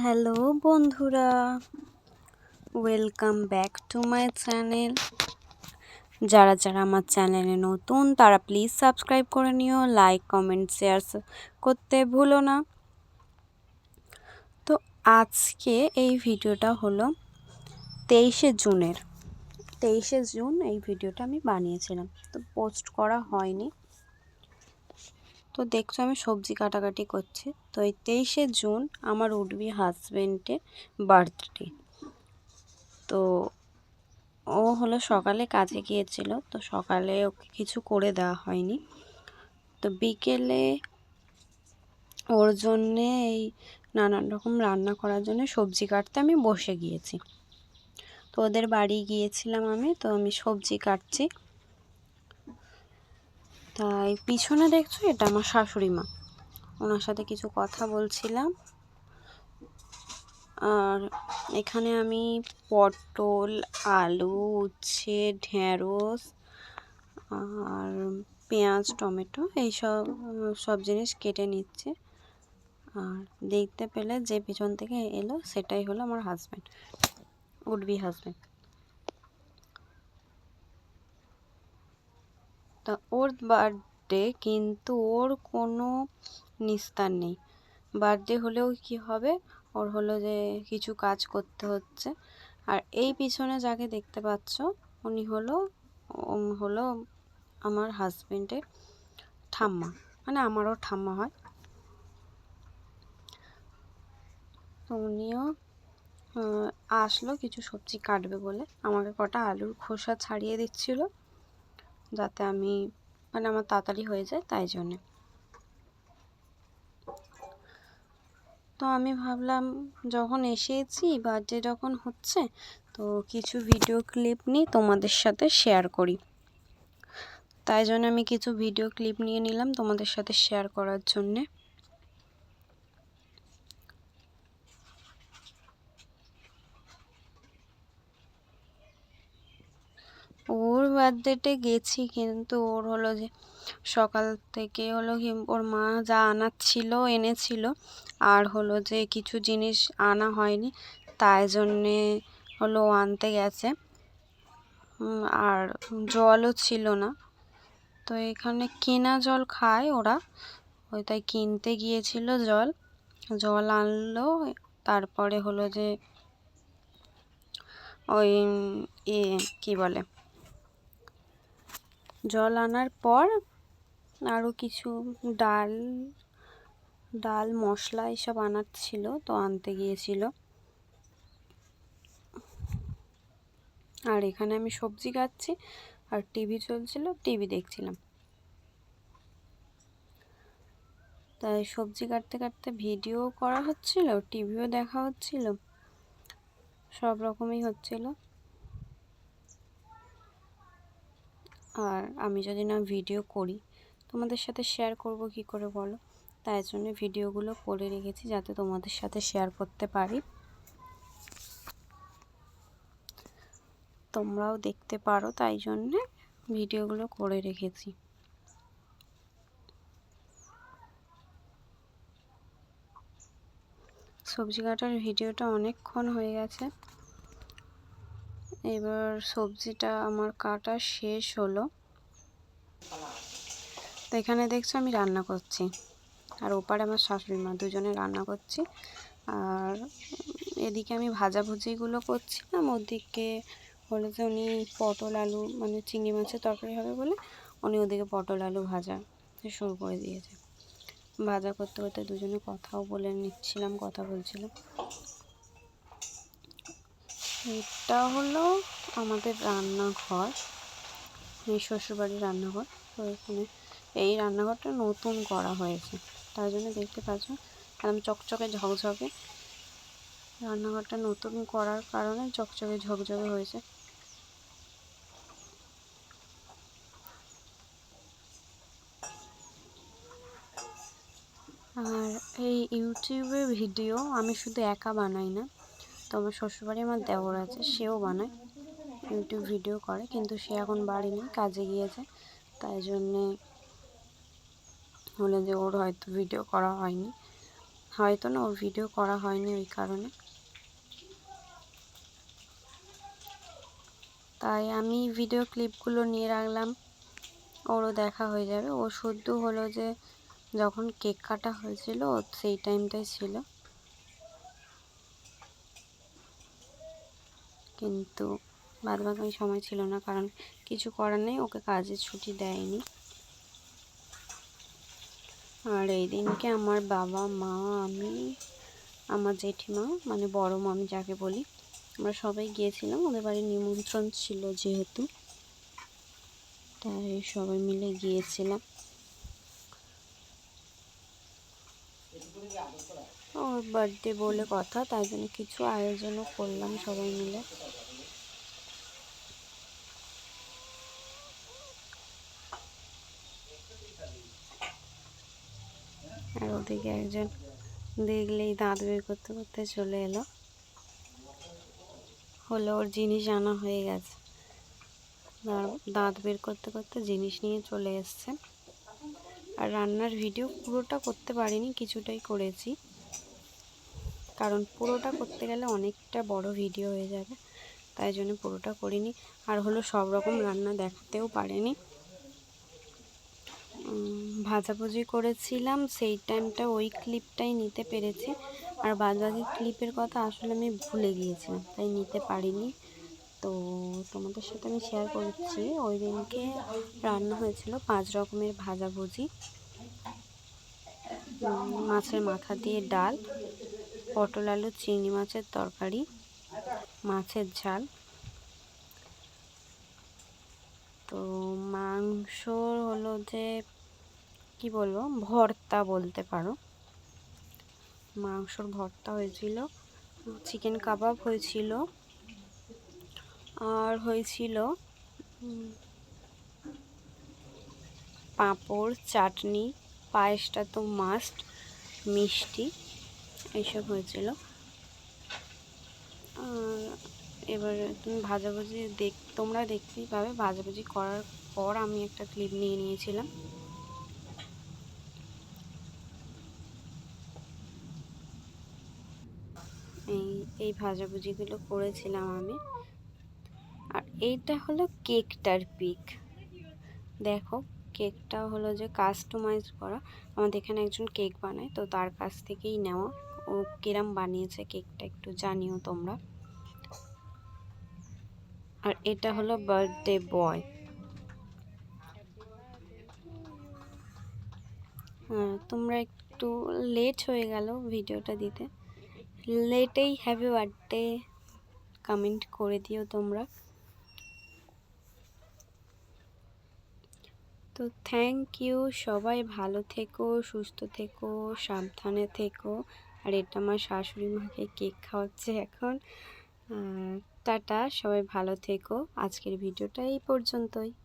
Hello বন্ধুরা welcome back to my channel যারা যারা আমার চ্যানেলে নতুন, তারা প্লিজ সাবস্ক্রাইব করে নিও লাইক কমেন্ট শেয়ার করতে ভুলো না। তো আজকে এই ভিডিওটা হলো তেইশে জুনের। তেইশে জুন এই ভিডিওটা আমি বানিয়েছিলাম। তো পোস্ট করা হয়নি। তো দেখছ আমি সবজি কাটাকাটি করছি। তো এই তেইশে জুন আমার উডবি হাজব্যান্ডের বার্থডে। তো ও হলো সকালে কাজে গিয়েছিল, তো সকালে ওকে কিছু করে দেওয়া হয়নি। তো বিকেলে ওর জন্যে এই নানান রকম রান্না করার জন্য সবজি কাটতে আমি বসে গিয়েছি। তো ওদের বাড়ি গিয়েছিলাম আমি, তো আমি সবজি কাটছি। তাই পিছনে দেখছ, এটা আমার শাশুড়ি মা। ওনার সাথে কিছু কথা বলছিলাম। আর এখানে আমি পটল, আলু, উচ্ছে, ঢেঁড়স, আর পেঁয়াজ, টমেটো এইসব, সব জিনিস কেটে নিচ্ছে। আর দেখতে পেলে যে পিছন থেকে এলো, সেটাই হলো আমার হাজব্যান্ড উডবি হাজব্যান্ড তা ওর বার্থডে কিন্তু ওর কোনো নিস্তার নেই। বার্থডে হলেও কি হবে? ওর হলো যে কিছু কাজ করতে হচ্ছে। আর এই পিছনে যাকে দেখতে পাচ্ছ, উনি হলো হলো আমার হাজবেন্ডের ঠাম্মা। মানে আমারও ঠাম্মা হয়। তো উনিও আসলো, কিছু সবজি কাটবে বলে। আমাকে কটা আলুর খোসা ছাড়িয়ে দিচ্ছিল। যাতে আমি মানে আমার তাড়াতাড়ি হয়ে যায় তাই জন্যে। তো আমি ভাবলাম, যখন এসেছি বার্থডে যখন হচ্ছে, তো কিছু ভিডিও ক্লিপ নিই তোমাদের সাথে শেয়ার করি। তাই জন্য আমি কিছু ভিডিও ক্লিপ নিয়ে নিলাম তোমাদের সাথে শেয়ার করার জন্যে। ওর বার্থডেতে গেছি, কিন্তু ওর হলো যে সকাল থেকে হলো কি ওর মা যা আনার ছিল, এনেছিল, আর হলো যে কিছু জিনিস আনা হয়নি, তাই জন্যে হলো আনতে গেছে। আর জলও ছিল না। তো এখানে কেনা জল খায় ওরা, ওই তাই কিনতে গিয়েছিল জল। জল আনলো, তারপরে হলো যে ওই, এ, কী বলে? জল আনার পর আরও কিছু ডাল ডাল, মশলা এসব আনার ছিল, তো আনতে গিয়েছিল। আর এখানে আমি সবজি কাটছি, আর টিভি চলছিল, টিভি দেখছিলাম। তাই সবজি কাটতে কাটতে ভিডিও করা হচ্ছিল, টিভিও দেখা হচ্ছিল, সব রকমই হচ্ছিল। আর আমি যদি না ভিডিও করি, তোমাদের সাথে শেয়ার করব কি করে বলো? তাই জন্য ভিডিওগুলো করে রেখেছি যাতে তোমাদের সাথে শেয়ার করতে পারি। তোমরাও দেখতে পারো, তাই জন্যে ভিডিওগুলো করে রেখেছি। সবজি কাটার ভিডিওটা অনেকক্ষণ হয়ে গেছে। এবার সবজিটা আমার কাটা শেষ হলো। তো এখানে দেখছ আমি রান্না করছি। আর ওপারে আমার শাশুড়ি মা দুজনে রান্না করছি। আর এদিকে আমি ভাজাভুজিগুলো করছিলাম। ওদিকে হলো যে উনি পটল আলু মানে চিংড়ি মাছের তরকারি হবে বলে উনি ওদিকে পটল আলু ভাজা শুরু করে দিয়েছে। ভাজা করতে করতে দুজনে কথাও বলে নিচ্ছিলাম, কথা বলছিলাম। এটা হলো আমাদের রান্নাঘর এই শ্বশুরবাড়ির রান্নাঘর। তো এখানে এই রান্নাঘরটা নতুন করা হয়েছে। তার জন্য দেখতে পাচ্ছ, একদম চকচকে ঝকঝকে। রান্নাঘরটা নতুন করার কারণে চকচকে ঝকঝকে হয়েছে। আর এই ইউটিউবে ভিডিও আমি শুধু একা বানাই না তো আমার শ্বশুরবাড়ি আমার দেওর আছে, সেও বানায়। ইউটিউব ভিডিও করে, কিন্তু সে এখন বাড়ি নেই, কাজে গিয়েছে। তাই জন্যে হলে যে ওর হয়তো ভিডিও করা হয়নি। হয়তো না, ওর ভিডিও করা হয়নি ওই কারণে। তাই আমি ভিডিও ক্লিপগুলো নিয়ে রাখলাম, ওরও দেখা হয়ে যাবে। ও শুদ্ধ হলো যে যখন কেক কাটা হয়েছিল, সেই টাইমটাই ছিল। কিন্তু বাদ বাকি সময় ছিল না, কারণ কিছু করার নেই, ওকে কাজের ছুটি দেয়নি। আর এই দিনকে আমার বাবা, মা, আমি, আমার জেঠিমা মানে বড় মা আমি যাকে বলি, আমরা সবাই গিয়েছিলাম, ওদের বাড়ির নিমন্ত্রণ ছিল যেহেতু, তাই সবাই মিলে গিয়েছিলাম। ওর বার্থডে বলে কথা, তাই জন্য কিছু আয়োজনও করলাম সবাই মিলে। আর ওদিকে একজন দেখলেই দাঁত বের করতে করতে চলে এলো। হলো ওর জিনিস আনা হয়ে গেছে। দাঁত বের করতে করতে জিনিস নিয়ে চলে এসছে। আর রান্নার ভিডিও পুরোটা করতে পারিনি, কিছুটাই করেছি। কারণ পুরোটা করতে গেলে অনেকটা বড় ভিডিও হয়ে যাবে, তাই জন্য পুরোটা করিনি। আর হলো সব রকম রান্না দেখাতেও পারিনি। ভাজাভুজি করেছিলাম, সেই টাইমটা ওই ক্লিপটাই নিতে পেরেছি। আর বাদবাকি ক্লিপের কথা আসলে আমি ভুলে গিয়েছিলাম, তাই নিতে পারিনি। তো তোমাদের সাথে আমি শেয়ার করছি, ওই দিনকে রান্না হয়েছিল পাঁচ রকমের ভাজাভুজি। মাছের মাথা দিয়ে ডাল পটল, আলু, চিংড়ি মাছের তরকারি, মাছের ঝাল। তো মাংস হলো যে, কি বলব, ভর্তা বলতে পারো। মাংসর ভর্তা হয়েছিল, চিকেন কাবাব হয়েছিল, আর হয়েছিল পাঁপড়, চাটনি, পায়েসটা তো মাস্ট মিষ্টি। এইসব হয়েছিল। এবার তুমি ভাজাভুজি দেখ, তোমরা দেখতেই পাবে ভাজাভুজি করার পর আমি একটা ক্লিপ নিয়ে নিয়েছিলাম। এই এই ভাজাভুজিগুলো করেছিলাম আমি। আর এইটা হলো কেকটার পিক। দেখো, কেকটা হলো যে কাস্টমাইজ করা। আমাদের এখানে একজন কেক বানায়, তো তার কাছ থেকেই নেওয়া। কিরাম বানিয়েছে কেকটা একটু জানিও তোমরা। আর এটা হলো বার্থডে বয় হ্যাঁ তোমরা একটু লেট হয়ে গেল ভিডিওটা দিতে। লেটেই হ্যাপি বার্থডে কমেন্ট করে দিও তোমরা। তো থ্যাংক ইউ সবাই ভালো থেকো, সুস্থ থেকো, সাবধানে থেকো। আর এটা আমার শাশুড়ি মাকে কেক খাওয়াচ্ছে এখন। টাটা, সবাই ভালো থেকো। আজকের ভিডিওটা এই পর্যন্তই।